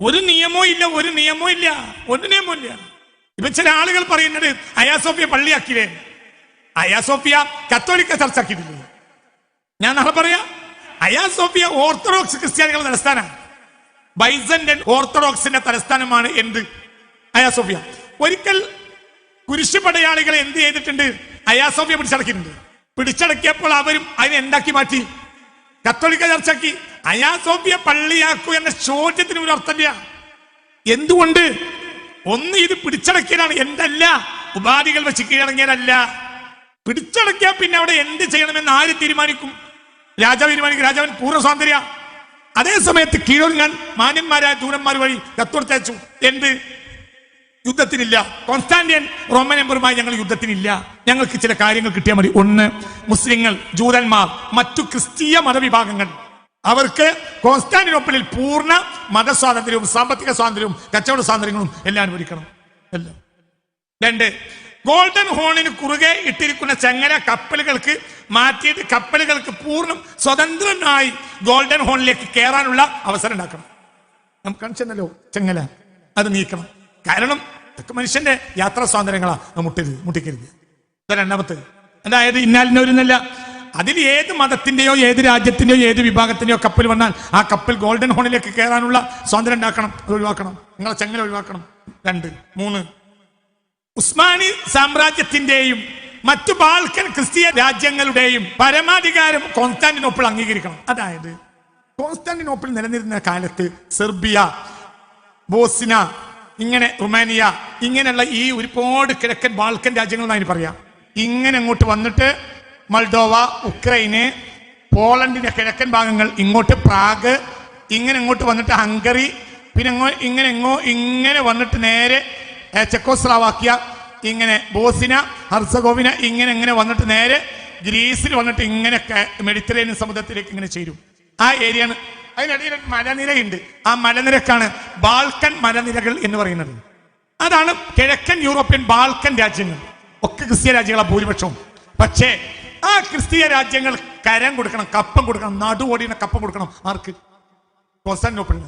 ഒരു നിയമവും ഇല്ല ഒരു നിയമവും ഇല്ല ഒരു നിയമവും ഇല്ല. ഇപ്പൊ ചില ആളുകൾ പറയുന്നത് അയാസോഫിയ പള്ളിയാക്കിയില്ലേ? അയാസോഫിയ കത്തോലിക്ക ചർച്ചാക്കിയിട്ടില്ലേ? ഞാൻ നാളെ പറയാ. അയാസോഫിയ ഓർത്തഡോക്സ് ക്രിസ്ത്യാനികളുടെ തലസ്ഥാനമാണ് ബൈസന്റൻ ഓർത്തഡോക്സിന്റെ തലസ്ഥാനമാണ് എന്ത്? അയാസോഫിയ ഒരിക്കൽ കുരിശു പടയാളികൾ എന്ത് ചെയ്തിട്ടുണ്ട്? അയാസോഫിയ പിടിച്ചടക്കിയിട്ടുണ്ട്. പിടിച്ചടക്കിയപ്പോൾ അവരും അതിനെ എന്താക്കി മാറ്റി? കത്തോലിക്ക ചർച്ചയാക്കി അയാസോഫിയ പള്ളിയാക്കൂ എന്ന ചോദ്യത്തിന് ഒരു അർത്ഥമില്ല എന്തുകൊണ്ട്? ഒന്ന് ഇത് പിടിച്ചടക്കിയതാണ് എന്തല്ല? ഉപാധികൾ വെച്ച് കീഴടങ്ങിയതല്ല. പിടിച്ചടക്കിയാൽ പിന്നെ അവിടെ എന്ത് ചെയ്യണമെന്ന് ആര് തീരുമാനിക്കും? രാജാവ് തീരുമാനിക്കും. രാജാവിന് പൂർണ സ്വാതന്ത്ര്യ അതേ സമയത്ത് കീഴൊരുങ്ങാൻ മാന്യന്മാരായ ദൂരന്മാർ വഴി കത്തുകൊടുത്തയച്ചു എന്ത്? യുദ്ധത്തിനില്ല. കോൺസ്റ്റാന്റിയൻ റോമൻ എമ്പറുമായി ഞങ്ങൾ യുദ്ധത്തിനില്ല. ഞങ്ങൾക്ക് ചില കാര്യങ്ങൾ കിട്ടിയാൽ മതി. ഒന്ന് മുസ്ലിങ്ങൾ ജൂതന്മാർ മറ്റു ക്രിസ്തീയ മതവിഭാഗങ്ങൾ. അവർക്ക് കോൺസ്റ്റാന്റിനോപ്പിളിൽ പൂർണ മതസ്വാതന്ത്ര്യവും സാമ്പത്തിക സ്വാതന്ത്ര്യവും കച്ചവട സ്വാതന്ത്ര്യങ്ങളും എല്ലാം ഒരുക്കണം. രണ്ട് ഗോൾഡൻ ഹോണിന് കുറുകെ ഇട്ടിരിക്കുന്ന ചങ്ങല കപ്പലുകൾക്ക് മാറ്റിയിട്ട് കപ്പലുകൾക്ക് പൂർണം സ്വതന്ത്രനായി ഗോൾഡൻ ഹോണിലേക്ക് കയറാനുള്ള അവസരം ഉണ്ടാക്കണം. നമുക്ക് കാണിച്ചല്ലോ ചെങ്ങല. അത് നീക്കണം. കാരണം ഇതൊക്കെ മനുഷ്യന്റെ യാത്രാ സ്വാതന്ത്ര്യങ്ങളാണ് മുട്ടരുത് മുട്ടിക്കരുത്. രണ്ടാമത്തെ. അതായത് ഇന്നാലിനൊരുന്നല്ല അതിൽ ഏത് മതത്തിന്റെയോ ഏത് രാജ്യത്തിന്റെയോ ഏത് വിഭാഗത്തിന്റെയോ കപ്പൽ വന്നാൽ ആ കപ്പൽ ഗോൾഡൻ ഹോണിലേക്ക് കയറാനുള്ള സ്വാതന്ത്ര്യം ഉണ്ടാക്കണം. ഒഴിവാക്കണം. നിങ്ങളെ ചെങ്ങല ഒഴിവാക്കണം. രണ്ട് മൂന്ന്. ഉസ്മാനി സാമ്രാജ്യത്തിന്റെയും മറ്റു ബാൽക്കൻ ക്രിസ്തീയ രാജ്യങ്ങളുടെയും പരമാധികാരം കോൺസ്റ്റാന്റിനോപ്പിൾ അംഗീകരിക്കണം. അതായത് കോൺസ്റ്റാന്റിനോപ്പിൾ നിലനിരുന്ന കാലത്ത് സെർബിയ ബോസ്ന ഇങ്ങനെ റുമാനിയ ഇങ്ങനെയുള്ള ഈ ഒരുപാട് കിഴക്കൻ ബാൾക്കൻ രാജ്യങ്ങൾ എന്നാണ് പറയാം. ഇങ്ങനെ അങ്ങോട്ട് വന്നിട്ട് മൾഡോവ ഉക്രൈന് പോളണ്ടിന്റെ കിഴക്കൻ ഭാഗങ്ങൾ ഇങ്ങോട്ട് പ്രാഗ് ഇങ്ങനെ അങ്ങോട്ട് വന്നിട്ട് ഹംഗറി പിന്നെ ഇങ്ങനെ എങ്ങോ ഇങ്ങനെ വന്നിട്ട് നേരെ ചെക്കോസ്ലാവാക്യ ഇങ്ങനെ ബോസിന ഹർസഗോവിന ഇങ്ങനെ ഇങ്ങനെ വന്നിട്ട് നേരെ ഗ്രീസിൽ വന്നിട്ട് ഇങ്ങനെ മെഡിറ്ററേനിയൻ സമുദ്രത്തിലേക്ക് ഇങ്ങനെ ചേരും. ആ ഏരിയയാണ്. അതിനിടയിൽ മലനിരയുണ്ട്. ആ മലനിരക്കാണ് ബാൾക്കൻ മലനിരകൾ എന്ന് പറയുന്നത്. അതാണ് കിഴക്കൻ യൂറോപ്യൻ ബാൾക്കൻ രാജ്യങ്ങൾ. ഒക്കെ ക്രിസ്തീയ രാജ്യങ്ങളാണ് ഭൂരിപക്ഷവും. പക്ഷേ ആ ക്രിസ്തീയ രാജ്യങ്ങൾ കരം കൊടുക്കണം കപ്പം കൊടുക്കണം നടുവോടിയുടെ കപ്പം കൊടുക്കണം. ആർക്ക്? കോൺസ്റ്റാന്റിനോപ്പിളിന്.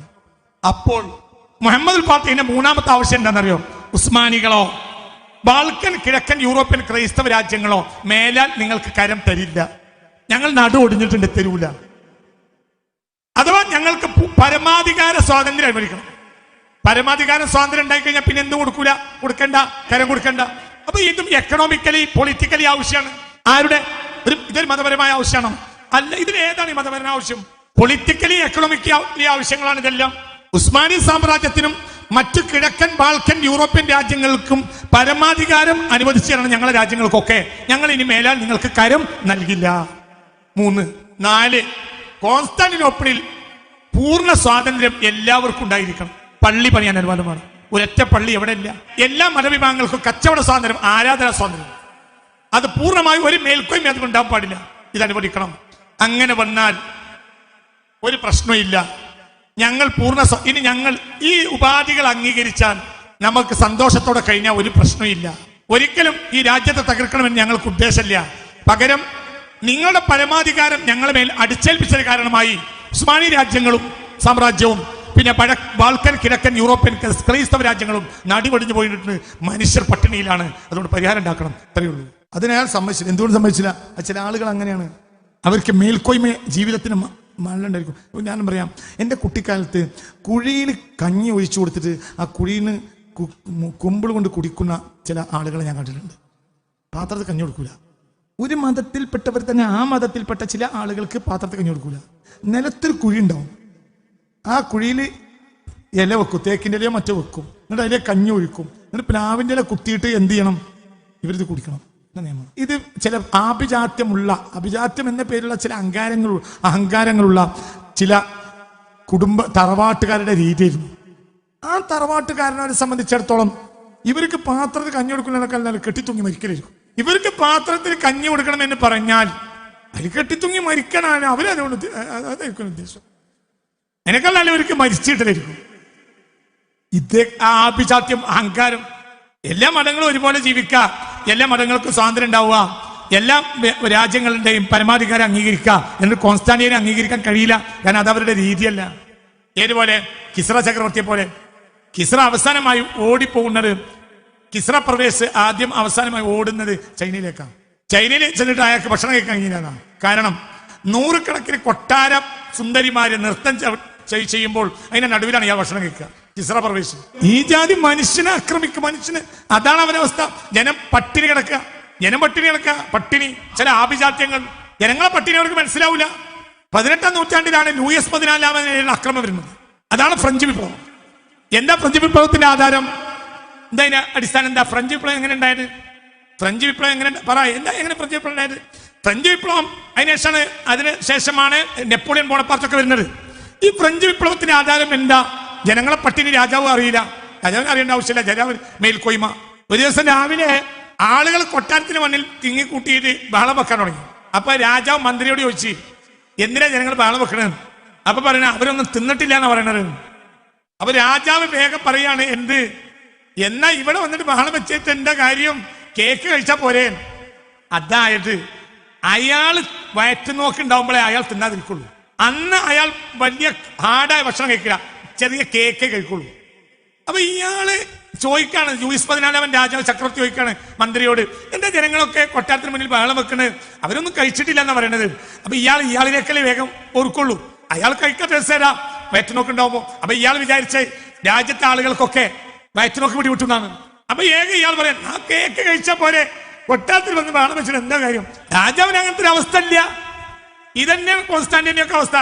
അപ്പോൾ മുഹമ്മദ് പാർട്ടിന്റെ മൂന്നാമത്തെ ആവശ്യം എന്താണെന്നറിയോ? ഉസ്മാനികളോ ബാൾക്കൻ കിഴക്കൻ യൂറോപ്യൻ ക്രൈസ്തവ രാജ്യങ്ങളോ മേലാൽ നിങ്ങൾക്ക് കരം തരില്ല. ഞങ്ങൾ നടു ഒടിഞ്ഞിട്ടുണ്ട് തരൂല അഥവാ ഞങ്ങൾക്ക് പരമാധികാര സ്വാതന്ത്ര്യം അനുവദിക്കണം. പരമാധികാര സ്വാതന്ത്ര്യം ഉണ്ടായി കഴിഞ്ഞാൽ പിന്നെ എന്തും കൊടുക്കൂല. കൊടുക്കണ്ട കരം കൊടുക്കണ്ട. അപ്പൊ ഇതും എക്കണോമിക്കലി പൊളിറ്റിക്കലി ആവശ്യമാണ്. ആരുടെ? ഒരു ഇതൊരു മതപരമായ ആവശ്യമാണോ? അല്ല ഇതിൽ ഏതാണ് ഈ മതപരമായ ആവശ്യം? പൊളിറ്റിക്കലി എക്കണോമിക്കലി ആവശ്യങ്ങളാണ് ഇതെല്ലാം. ഉസ്മാനി സാമ്രാജ്യത്തിനും മറ്റു കിഴക്കൻ ബാൾക്കൻ യൂറോപ്യൻ രാജ്യങ്ങൾക്കും പരമാധികാരം അനുവദിച്ചു തരണം ഞങ്ങളുടെ രാജ്യങ്ങൾക്കൊക്കെ. ഞങ്ങൾ ഇനി മേലാൽ നിങ്ങൾക്ക് കരം നൽകില്ല. മൂന്ന് നാല് കോൺസ്റ്റാന്റിനോപ്പിളിൽ പൂർണ സ്വാതന്ത്ര്യം എല്ലാവർക്കും ഉണ്ടായിരിക്കണം. പള്ളി പണിയാൻ അനുവാദമാണ്. ഒരൊറ്റ പള്ളി എവിടെ ഇല്ല. എല്ലാ മതവിഭാഗങ്ങൾക്കും കച്ചവട സ്വാതന്ത്ര്യം ആരാധന സ്വാതന്ത്ര്യം. അത് പൂർണമായും ഒരു മേൽക്കോയ്മ അതിൽ ഉണ്ടാവാൻ പാടില്ല. ഇത് അനുവദിക്കണം. അങ്ങനെ വന്നാൽ ഒരു പ്രശ്നമില്ല ഞങ്ങൾ പൂർണ ഇനി ഞങ്ങൾ ഈ ഉപാധികൾ അംഗീകരിച്ചാൽ നമുക്ക് സന്തോഷത്തോടെ കഴിഞ്ഞാൽ ഒരു പ്രശ്നമില്ല ഒരിക്കലും ഈ രാജ്യത്തെ തകർക്കണമെന്ന് ഞങ്ങൾക്ക് ഉദ്ദേശമില്ല. പകരം നിങ്ങളുടെ പരമാധികാരം ഞങ്ങളെ മേൽ അടിച്ചേൽപ്പിച്ചത് കാരണമായി ഉസ്മാനി രാജ്യങ്ങളും സാമ്രാജ്യവും പിന്നെ പഴ ബാൾക്കൻ കിഴക്കൻ യൂറോപ്യൻ ക്രിസ്- ക്രൈസ്തവ രാജ്യങ്ങളും നടിപൊടിഞ്ഞു പോയിട്ടുണ്ട്. മനുഷ്യർ പട്ടിണിയിലാണ്. അതുകൊണ്ട് പരിഹാരം ഉണ്ടാക്കണം. അത്രയേ ഉള്ളൂ. അതിനാൽ സമ്മതിച്ചില്ല. എന്തുകൊണ്ട് സമ്മതിച്ചില്ല? ചില ആളുകൾ അങ്ങനെയാണ്. അവർക്ക് മേൽക്കോയ്മ ജീവിതത്തിന് മ- മകളുണ്ടായിരിക്കും ഇപ്പൊ ഞാൻ പറയാം എന്റെ കുട്ടിക്കാലത്ത് കുഴിയിൽ കഞ്ഞി ഒഴിച്ചു കൊടുത്തിട്ട് ആ കുഴിയിൽ കുമ്പിൾ കൊണ്ട് കുടിക്കുന്ന ചില ആളുകളെ ഞാൻ കണ്ടിട്ടുണ്ട്. പാത്രത്തിൽ കഞ്ഞി കൊടുക്കൂല. ഒരു മതത്തിൽപ്പെട്ടവർ തന്നെ ആ മതത്തിൽപ്പെട്ട ചില ആളുകൾക്ക് പാത്രത്തിൽ കഞ്ഞി കൊടുക്കൂല. നിലത്തിൽ കുഴി ഉണ്ടാവും. ആ കുഴിയിൽ ഇല വെക്കും തേക്കിന്റെ ഇലയോ മറ്റോ വെക്കും. എന്നിട്ട് അതിലെ കഞ്ഞി ഒഴിക്കും. എന്നിട്ട് പ്ലാവിന്റെ ഇല കുത്തിയിട്ട് എന്ത് ചെയ്യണം? ഇവരിത് കുടിക്കണം. നിയമം. ഇത് ചില ആഭിജാത്യമുള്ള അഭിജാത്യം എന്ന പേരുള്ള ചില അഹങ്കാരങ്ങൾ അഹങ്കാരങ്ങളുള്ള ചില കുടുംബ തറവാട്ടുകാരുടെ രീതിയായിരുന്നു. ആ തറവാട്ടുകാരനെ സംബന്ധിച്ചിടത്തോളം ഇവർക്ക് പാത്രത്തിൽ കഞ്ഞി കൊടുക്കുന്നതിനേക്കാൾ കെട്ടിത്തൂങ്ങി മരിക്കലായിരിക്കും. ഇവർക്ക് പാത്രത്തിൽ കഞ്ഞി കൊടുക്കണം എന്ന് പറഞ്ഞാൽ അതിൽ കെട്ടിത്തൂങ്ങി മരിക്കണമെന്ന് അവരതുകൊണ്ട് അതായിരിക്കും ഉദ്ദേശം. അതിനേക്കാൾ നല്ല ഇവർക്ക് മരിച്ചിട്ടില്ലായിരിക്കും ഇത് ആഭിജാത്യം അഹങ്കാരം എല്ലാ മതങ്ങളും ഒരുപോലെ ജീവിക്കുക എല്ലാ മതങ്ങൾക്കും സ്വാതന്ത്ര്യം ഉണ്ടാവുക. എല്ലാ രാജ്യങ്ങളുടെയും പരമാധികാരം അംഗീകരിക്കുക. എന്നിട്ട് കോൺസ്റ്റാന്റിനെ അംഗീകരിക്കാൻ കഴിയില്ല. കാരണം അത് അവരുടെ രീതിയല്ല. ഏതുപോലെ? കിസ്ര ചക്രവർത്തിയെ പോലെ. കിസ്ര അവസാനമായി ഓടിപ്പോകുന്നത്. കിസ്ര പ്രവേശ് ആദ്യം അവസാനമായി ഓടുന്നത് ചൈനയിലേക്കാണ്. ചൈനയിൽ ചെന്നിട്ട് അയാൾക്ക് ഭക്ഷണം കഴിക്കാൻ കഴിഞ്ഞില്ല കാരണം നൂറുകണക്കിന് കൊട്ടാര സുന്ദരിമാര് നൃത്തം ചെയ്- ചെയ്യുമ്പോൾ അതിന്റെ നടുവിലാണ് ഇയാൾ ഭക്ഷണം കഴിക്കുക. കിസ്ര പ്രവേശ് ഈ ജാതി മനുഷ്യനെ ആക്രമിക്കും മനുഷ്യന് അതാണ് അവരുടെ അവസ്ഥ. ജനം പട്ടിണി കിടക്കുക ജനം പട്ടിണി കിടക്കുക പട്ടിണി. ചില ആഭിജാത്യങ്ങൾ. ജനങ്ങളെ പട്ടിണി അവർക്ക് മനസ്സിലാവില്ല പതിനെട്ടാം നൂറ്റാണ്ടിലാണ് ലൂയസ് പതിനാലാമതിനുള്ള അക്രമം വരുന്നത്. അതാണ് ഫ്രഞ്ച് വിപ്ലവം. എന്താ ഫ്രഞ്ച് വിപ്ലവത്തിന്റെ ആധാരം? എന്താ അതിന്റെ അടിസ്ഥാനം? എന്താ ഫ്രഞ്ച് വിപ്ലവം എങ്ങനെ ഉണ്ടായത്? ഫ്രഞ്ച് വിപ്ലവം എങ്ങനെ? പറ എന്താ എങ്ങനെ ഫ്രഞ്ച് വിപ്ലവം ഉണ്ടായത്? ഫ്രഞ്ച് വിപ്ലവം അതിനുശേഷമാണ് അതിന് ശേഷമാണ് നെപ്പോളിയൻ ബോണപ്പാർട്ടൊക്കെ വരുന്നത്. ഈ ഫ്രഞ്ച് വിപ്ലവത്തിന്റെ ആധാരം എന്താ? ജനങ്ങളെ പട്ടിണി രാജാവ് അറിയില്ല. രാജാവിന് അറിയേണ്ട ആവശ്യമില്ല. രാജാവ് മേൽക്കോയ്മ. ഒരു ദിവസം രാവിലെ ആളുകൾ കൊട്ടാരത്തിന് മണ്ണിൽ തിങ്ങിക്കൂട്ടിയിട്ട് ബഹളം വെക്കാൻ തുടങ്ങി. അപ്പൊ രാജാവ് മന്ത്രിയോട് ചോദിച്ചു എന്തിനാ ജനങ്ങൾ ബഹളം വെക്കണത്? അപ്പൊ പറയണ അവരൊന്നും തിന്നിട്ടില്ല എന്നാ പറയണത്. അപ്പൊ രാജാവ് വേഗം പറയാണ് എന്ത്? എന്നാ ഇവിടെ വന്നിട്ട് ബഹളം വെച്ചിട്ട് എന്താ കാര്യം? കേക്ക് കഴിച്ചാ പോരെ. അതായത് അയാൾ വയറ്റ് നോക്കുണ്ടാവുമ്പോഴേ അയാൾ തിന്നാതിരിക്കുള്ളൂ. അന്ന് അയാൾ വലിയ ഹാർഡായ ഭക്ഷണം കഴിക്കില്ല. ചെറിയ കേക്ക് കഴിക്കുള്ളൂ അപ്പൊ ഇയാൾ ചോദിക്കാണ് ജൂയിസ് പതിനാലാമൻ രാജാവ് ചക്രവർത്തി ചോദിക്കാണ് മന്ത്രിയോട് എന്റെ ജനങ്ങളൊക്കെ കൊട്ടാരത്തിന് മുന്നിൽ ബഹളം വെക്കണേ? അവരൊന്നും കഴിച്ചിട്ടില്ല എന്നാ പറയണത്? അപ്പൊ ഇയാൾ ഇയാളിലേക്കല്ലേ വേഗം ഓർക്കുള്ളൂ. അയാൾ കഴിക്കാൻ രസേരാ വയറ്റുനോക്കുണ്ടാവുമ്പോ. അപ്പൊ ഇയാൾ വിചാരിച്ച രാജ്യത്തെ ആളുകൾക്കൊക്കെ വയറ്റുനോക്ക് പിടിവിട്ടുന്നാണ് അപ്പൊ ഏക ഇയാൾ പറയാൻ ആ കേക്ക് കഴിച്ച പോലെ കൊട്ടാരത്തിൽ വന്ന് ബഹളം വെച്ചിട്ട് എന്താ കാര്യം? രാജാവിന് അങ്ങനത്തെ ഒരു അവസ്ഥ ഇല്ല. ഇതന്നെ കോൺസ്റ്റാന്റിന്റെ ഒക്കെ അവസ്ഥ.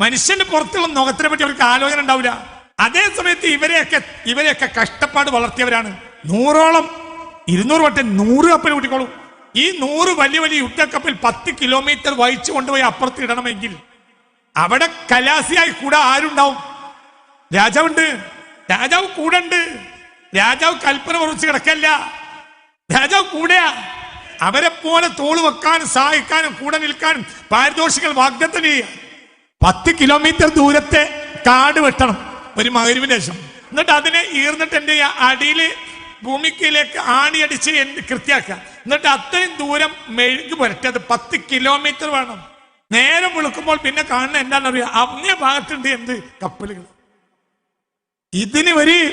മനുഷ്യന്റെ പുറത്തുള്ള മുഖത്തിനെ പറ്റി അവർക്ക് ആലോചന ഉണ്ടാവില്ല. അതേ സമയത്ത് ഇവരെയൊക്കെ ഇവരെയൊക്കെ കഷ്ടപ്പാട് വളർത്തിയവരാണ്. നൂറോളം ഇരുന്നൂറ് വട്ടം നൂറ് കപ്പൽ കൂട്ടിക്കോളൂ. ഈ നൂറ് വലിയ വലിയ യുദ്ധക്കപ്പൽ പത്ത് കിലോമീറ്റർ വഹിച്ചു കൊണ്ടുപോയി അപ്പുറത്ത് ഇടണമെങ്കിൽ അവിടെ കലാസിയായി കൂടെ ആരുണ്ടാവും? രാജാവുണ്ട്. രാജാവ് കൂടെ ഉണ്ട്. രാജാവ് കൽപ്പന കുറച്ച് കിടക്കല്ല. രാജാവ് കൂടെയാ. അവരെ പോലെ തോൾ വെക്കാനും സഹായിക്കാനും കൂടെ നിൽക്കാനും പാരിതോഷികൾ വാഗ്ദത്തം ചെയ്യുക. പത്ത് കിലോമീറ്റർ ദൂരത്തെ കാട് വെട്ടണം ഒരു മകരുവിന് ശേഷം എന്നിട്ട് അതിനെ ഈർന്നിട്ട് എന്റെ അടിയിൽ ഭൂമിക്കയിലേക്ക് ആണിയടിച്ച് കൃത്യാക്കുക. എന്നിട്ട് അത്രയും ദൂരം മെഴുകി പുരട്ടി അത് പത്ത് കിലോമീറ്റർ വേണം. നേരെ വിളിക്കുമ്പോൾ പിന്നെ കാണുന്ന എന്താണെന്നറിയാം അങ്ങേ ഭാഗത്തുണ്ട് എന്ത്? കപ്പലുകൾ. ഇതിന് ഒരു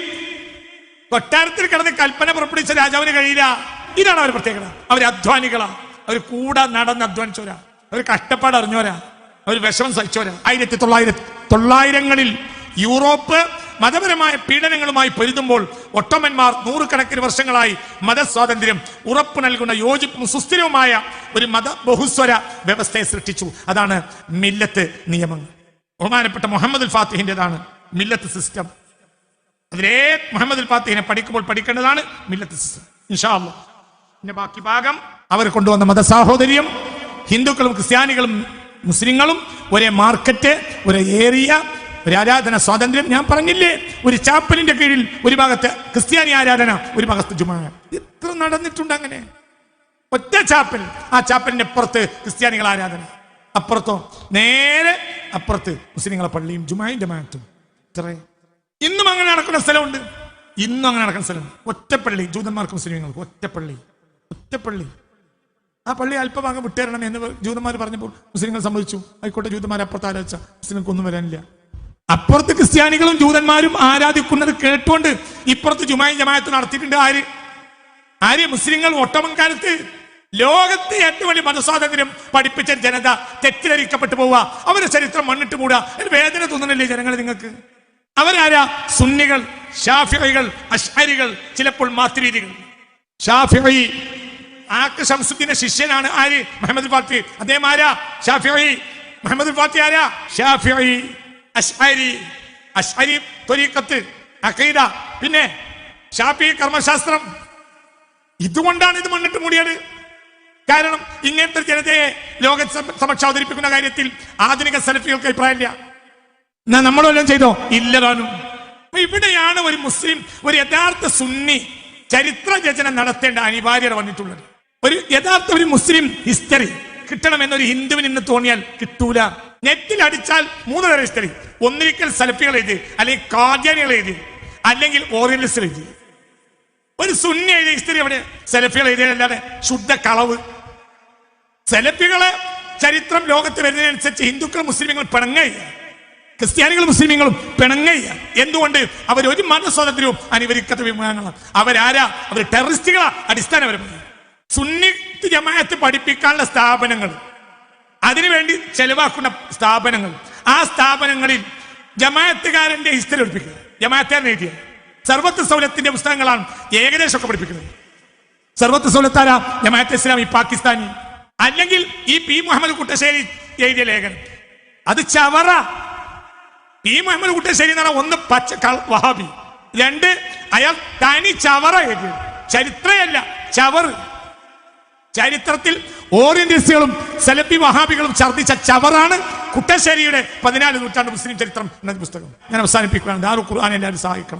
കൊട്ടാരത്തിൽ കിടന്ന് കൽപ്പന പുറപ്പെടുവിച്ച രാജാവിന് കഴിയില്ല. ഇതാണ് അവർ പ്രത്യേകത. അവർ അധ്വാനികളാ. അവർ കൂടെ നടന്ന് അധ്വാനിച്ചവരാ. അവർ കഷ്ടപ്പാട് അറിഞ്ഞവരാ. അവർ വിഷമം സഹിച്ചവരാ. ആയിരത്തി തൊള്ളായിരത്തി തൊള്ളായിരങ്ങളിൽ യൂറോപ്പ് മതപരമായ പീഡനങ്ങളുമായി പൊരുതുമ്പോൾ ഒട്ടോമന്മാർ നൂറുകണക്കിന് വർഷങ്ങളായി മതസ്വാതന്ത്ര്യം ഉറപ്പ് നൽകുന്ന യോജിപ്പും സുസ്ഥിരവുമായ ഒരു മത ബഹുസ്വര വ്യവസ്ഥയെ സൃഷ്ടിച്ചു. അതാണ് മില്ലത്ത് നിയമങ്ങൾ. ബഹുമാനപ്പെട്ട മുഹമ്മദ് ഫാത്തിഹിന്റെതാണ് മില്ലത്ത് സിസ്റ്റം. അതിലേ മുഹമ്മദ് ഫാത്തിഹിനെ പഠിക്കുമ്പോൾ പഠിക്കേണ്ടതാണ് മില്ലത്ത് സിസ്റ്റം. ഇൻഷാ പിന്നെ ബാക്കി ഭാഗം അവർ കൊണ്ടുവന്ന മതസാഹോദര്യം ഹിന്ദുക്കളും ക്രിസ്ത്യാനികളും മുസ്ലിങ്ങളും ഒരേ മാർക്കറ്റ് ഒരേ ഏരിയ ഒരു ആരാധന സ്വാതന്ത്ര്യം. ഞാൻ പറഞ്ഞില്ലേ ഒരു ചാപ്പലിന്റെ കീഴിൽ ഒരു ഭാഗത്ത് ക്രിസ്ത്യാനി ആരാധന ഒരു ഭാഗത്ത് ജുമാ. എത്ര നടന്നിട്ടുണ്ട് അങ്ങനെ? ഒറ്റ ചാപ്പൽ. ആ ചാപ്പലിന്റെ അപ്പുറത്ത് ക്രിസ്ത്യാനികൾ ആരാധന. അപ്പുറത്തോ? നേരെ അപ്പുറത്ത് മുസ്ലിങ്ങളെ പള്ളിയും ജുമായും ജമാഅത്തും ഇത്രേ. ഇന്നും അങ്ങനെ നടക്കുന്ന സ്ഥലമുണ്ട്. ഇന്നും അങ്ങനെ നടക്കുന്ന സ്ഥലമുണ്ട്. ഒറ്റപ്പള്ളി ജൂതന്മാർക്കും മുസ്ലിങ്ങൾക്ക് ഒറ്റപ്പള്ളി. ഒറ്റപ്പള്ളി. ആ പള്ളി അല്പം അങ്ങ് വിട്ടേരണം എന്ന് ജൂതന്മാർ പറഞ്ഞപ്പോൾ മുസ്ലിങ്ങൾ സമ്മതിച്ചു. ആയിക്കോട്ടെ ജൂതന്മാർ അപ്പുറത്ത് ആരാധിച്ച മുസ്ലിങ്ങൾക്ക് ഒന്നും വരാനില്ല. അപ്പുറത്ത് ക്രിസ്ത്യാനികളും ജൂതന്മാരും ആരാധിക്കുന്നത് കേട്ടുകൊണ്ട് ഇപ്പുറത്ത് ജുമായി ജമായത്ത് നടത്തിയിട്ടുണ്ട്. ആര്? ആര്? മുസ്ലിങ്ങൾ ഒട്ടമൻകാലത്ത് ലോകത്തെ ഏറ്റവും വലിയ മതസ്വാതന്ത്ര്യം പഠിപ്പിച്ച ജനത തെറ്റിദ്ധരിക്കപ്പെട്ടു പോവുക. അവരുടെ ചരിത്രം മണ്ണിട്ട് മൂടുക. ഒരു വേദന തോന്നുന്നില്ലേ ജനങ്ങൾ നിങ്ങൾക്ക്? അവരാരാ? സുന്നികൾ ഷാഫികൾ അഷ്അരികൾ ചിലപ്പോൾ മാത്രീരികൾ ഷാഫിഈ ആക്ക് ശംസുദ്ദീന്റെ ശിഷ്യനാണ് ആര്? മുഹമ്മദ് ഫാത്തി. അദ്ദേഹം ആരാ? ഷാഫി മുഹമ്മദ് ഫാത്തി ആരാ? ഷാഫി അഷ്അരി. അഷ്അരി ത്വരീഖത്ത് അഖീദ. പിന്നെ ഷാഫി കർമ്മശാസ്ത്രം. ഇതുകൊണ്ടാണ് ഇത് മണ്ണിട്ട് മൂടിയത്. കാരണം ഇങ്ങനത്തെ ജനതയെ ലോക സമക്ഷ അവതരിപ്പിക്കുന്ന കാര്യത്തിൽ ആധുനിക സെൽഫികൾക്ക് അഭിപ്രായമില്ല. എന്നാ നമ്മളെല്ലാം ചെയ്തോ? ഇല്ലതാനും. ഇവിടെയാണ് ഒരു മുസ്ലിം ഒരു യഥാർത്ഥ സുന്നി ചരിത്ര രചന നടത്തേണ്ട അനിവാര്യത വന്നിട്ടുള്ളത്. ഒരു യഥാർത്ഥ ഒരു മുസ്ലിം ഹിസ്റ്ററി കിട്ടണം എന്നൊരു ഹിന്ദുവിന് ഇന്ന് തോന്നിയാൽ കിട്ടൂല. നെറ്റിൽ അടിച്ചാൽ മൂന്ന് തരം ഹിസ്റ്ററി ഒന്നിരിക്കൽ സലഫികൾ എഴുതി അല്ലെങ്കിൽ കാദ്യാനികൾ എഴുതി അല്ലെങ്കിൽ ഓറിയന്റലിസ്റ്റ് എഴുതി. ഒരു സുന്നി എഴുതിയ ഹിസ്റ്ററി അവിടെ സെലഫികൾ എഴുതിയതല്ലാതെ ശുദ്ധ കളവ്. സെലഫികളെ ചരിത്രം ലോകത്ത് വരുന്നതിനനുസരിച്ച് ഹിന്ദുക്കൾ മുസ്ലിമുകൾ പിണങ്ങയ്യ ക്രിസ്ത്യാനികൾ മുസ്ലിമുകളും പിണങ്ങയ്യ എന്തുകൊണ്ട്? അവർ ഒരു മതസ്വാതന്ത്ര്യവും അനുവദിക്കാത്ത വിഭാഗങ്ങളാണ് അവരാരാ? അവർ ടെററിസ്റ്റുകളാ അടിസ്ഥാനപരമായി. സുന്നിത്ത് ജമാഅത്ത് പഠിപ്പിക്കാനുള്ള സ്ഥാപനങ്ങൾ. അതിനുവേണ്ടി ചെലവാക്കുന്ന സ്ഥാപനങ്ങൾ. ആ സ്ഥാപനങ്ങളിൽ ജമാഅത്തുകാരന്റെ ഹിസ്റ്ററി പഠിപ്പിക്കുക. ജമാഅത്തുകാരൻ എഴുതിയ. സർവത്ത് സൗലത്തിന്റെ പുസ്തകങ്ങളാണ് ഏകദേശം ഒക്കെ പഠിപ്പിക്കുന്നത്. സർവത്ത് സൗലത്താര? ജമാഅത്ത് ഇസ്ലാമി പാകിസ്ഥാനി. അല്ലെങ്കിൽ ഈ പി മുഹമ്മദ് കുട്ടശ്ശേരി എഴുതിയ ലേഖനം. അത് ചവറ. പി മുഹമ്മദ് കുട്ടശ്ശേരി എന്ന് ഒന്ന് പച്ച വഹാബി. രണ്ട് അയാൾ തനി ചവറ എഴുതിയത്. ചരിത്രയല്ല ചവറ്. ചരിത്രത്തിൽ ഓറിയന്റിസ്റ്റുകളും സലഫി വഹാബികളും ഛർദ്ദിച്ച ചവറാണ് കുട്ടശ്ശേരിയുടെ പതിനാല് നൂറ്റാണ്ട് മുസ്ലിം ചരിത്രം എന്ന പുസ്തകം. ഞാൻ അവസാനിപ്പിക്കുകയാണ്. ദാറു ഖുർആൻ എല്ലാവരും സഹായിക്കണം.